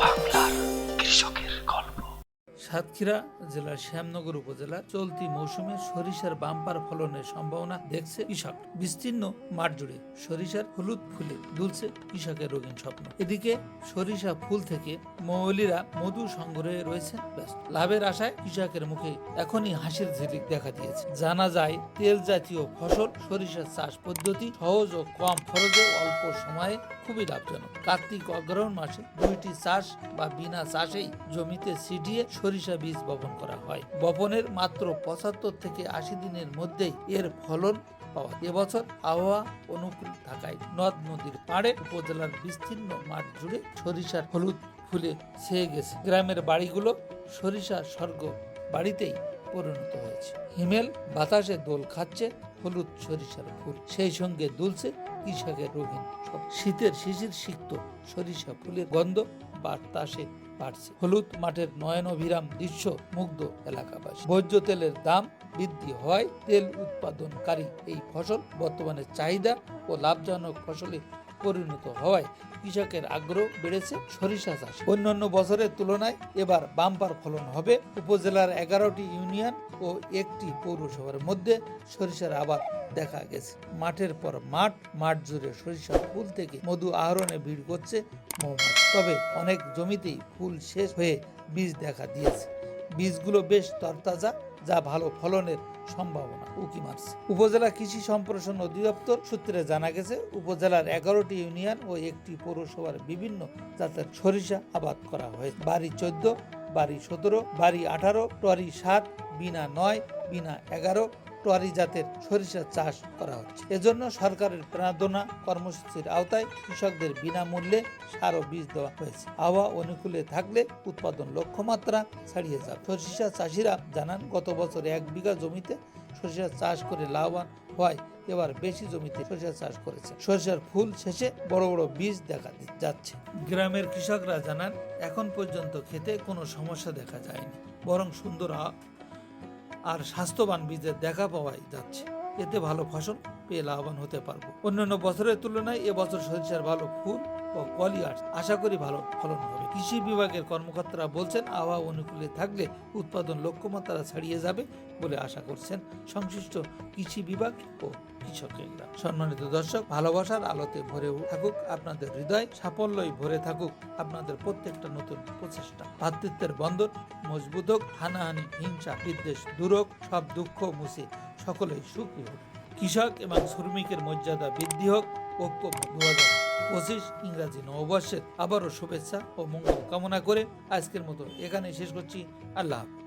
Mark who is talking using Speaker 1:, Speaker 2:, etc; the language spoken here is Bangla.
Speaker 1: বাংলার কৃষকের সাতক্ষীরা জেলার শ্যামনগর উপজেলা চলতি মৌসুমে সরিষার বাম্পার ফলনের সম্ভাবনা দেখছে কৃষক বিস্তীর্ণ মাঠ জুড়ে সরিষার হলুদ ফুলে দুলছে কৃষকের রঙিন স্বপ্ন। এদিকে সরিষা ফুল থেকে মৌলিরা মধু সংগ্রহে রয়েছে ব্যস্ত। লাভের আশায় কৃষকের মুখে এখনই হাসির ঝিলিক দেখা দিয়েছে। জানা যায়, তেল জাতীয় ফসল সরিষার চাষ পদ্ধতি সহজ ও কম খরচে অল্প সময়ে খুবই লাভজনক। কার্তিক অগ্রহণ মাসে দুইটি চাষ বা বিনা চাষেই জমিতে ছিটিয়ে সরিষা বীজ বপন করা হয়। বপনের মাত্র পঁচাত্তর থেকে আশি দিনের মধ্যেই এর ফলন পাওয়া এবছর আবহাওয়া অনুকূল থাকায় নদ নদীর পাড়ে উপজেলার বিস্তীর্ণ মাঠ জুড়ে সরিষার হলুদ ফুলে ছেয়ে গেছে। গ্রামের বাড়িগুলো সরিষা স্বর্গ বাড়িতেই পরিণত হয়েছে। হিমেল বাতাসে দোল খাচ্ছে, হলুদ সরিষার ফুল। সেই সঙ্গে দুলছে কৃষকের রঙিন শীতের শিশির সিক্ত সরিষা ফুলের গন্ধ বাতাসে বাড়ছে। হলুদ মাঠের নয়নভিরাম দৃশ্য মুগ্ধ এলাকাবাসী। ভোজ্য তেলের দাম বৃদ্ধি হয় তেল উৎপাদনকারী এই ফসল বর্তমানে চাহিদা ও লাভজনক ফসলে পরিণত হওয়ায় কৃষকের আগ্রহ বেড়েছে সরিষা চাষ। অন্যান্য বছরের তুলনায় এবার বাম্পার ফলন হবে। উপজেলার এগারোটি ইউনিয়ন ও একটি পৌরসভার মধ্যে সরিষার আবাদ দেখা গেছে। মাঠের পর মাঠ মাঠ জুড়ে সরিষা ফুল থেকে মধু আহরণে ভিড় করছে তবে অনেক জমিতেই ফুল শেষ হয়ে বীজ দেখা দিয়েছে। বীজগুলো বেশ তরতাজা যা ভালো ফলনের সম্ভাবনা। উকি মারছে। উপজেলা কৃষি সম্প্রসারণ অধিদপ্তর সূত্রে জানা গেছে, উপজেলার এগারোটি ইউনিয়ন ও একটি পৌরসভার বিভিন্ন জাতের সরিষা আবাদ করা হয়েছে। বাড়ি চোদ্দ, বাড়ি সতেরো, বাড়ি আঠারো টরি সাত, বিনা নয়, বিনা এগারো টরি জাতের সরিষা চাষ করা হচ্ছে। এজন্য সরকারের প্রেরণা কর্মসূচির আওতায় কৃষকদের বিনামূল্যে সার ও বীজ দেওয়া হয়েছে। আবহাওয়া অনুকূলে থাকলে উৎপাদন লক্ষ্যমাত্রা ছাড়িয়ে যাবে। সরিষা চাষিরা জানান, গত বছর এক বিঘা জমিতে সরিষা চাষ করে লাভবান হয় এবার বেশি জমিতে সরিষা চাষ করেছে। সরিষার ফুল শেষে বড় বড় বীজ দেখা যাচ্ছে। গ্রামের কৃষকরা জানান, এখন পর্যন্ত খেতে কোনো সমস্যা দেখা যায়নি, বরং সুন্দর আর স্বাস্থ্যবান বীজের দেখা পাওয়াই যাচ্ছে। এতে ভালো ফসল পেয়ে লাভবান হতে পারব। অন্যান্য বছরের তুলনায় এবছর সরিষার ভালো ফুল ও কলি আসছে। আশা করি ভালো ফলন হবে। কৃষি বিভাগের কর্মকর্তারা বলছেন, আবহাওয়া অনুকূলে থাকলে উৎপাদন লক্ষ্যমাত্রা ছাড়িয়ে যাবে বলে আশা করছেন সংশ্লিষ্ট কৃষি বিভাগ ও কৃষকেরা। সম্মানিত দর্শক, ভালোবাসার আলোতে ভরে থাকুক আপনাদের হৃদয়, সাফল্যই ভরে থাকুক আপনাদের প্রত্যেকটা নতুন প্রচেষ্টা। ভ্রাতৃত্বের বন্ধন মজবুত হোক, হানাহানি, হিংসা, বিদ্বেষ দূর সব দুঃখ মুছে সকলেই সুখী হোক কৃষক এবং শ্রমিকের মর্যাদা বৃদ্ধি হোক। ঐক্য দু হাজার পঁচিশ ইংরাজি নববর্ষের আবারও শুভেচ্ছা ও মঙ্গল কামনা করে আজকের মতো এখানে শেষ করছি। আল্লাহ হাফেজ।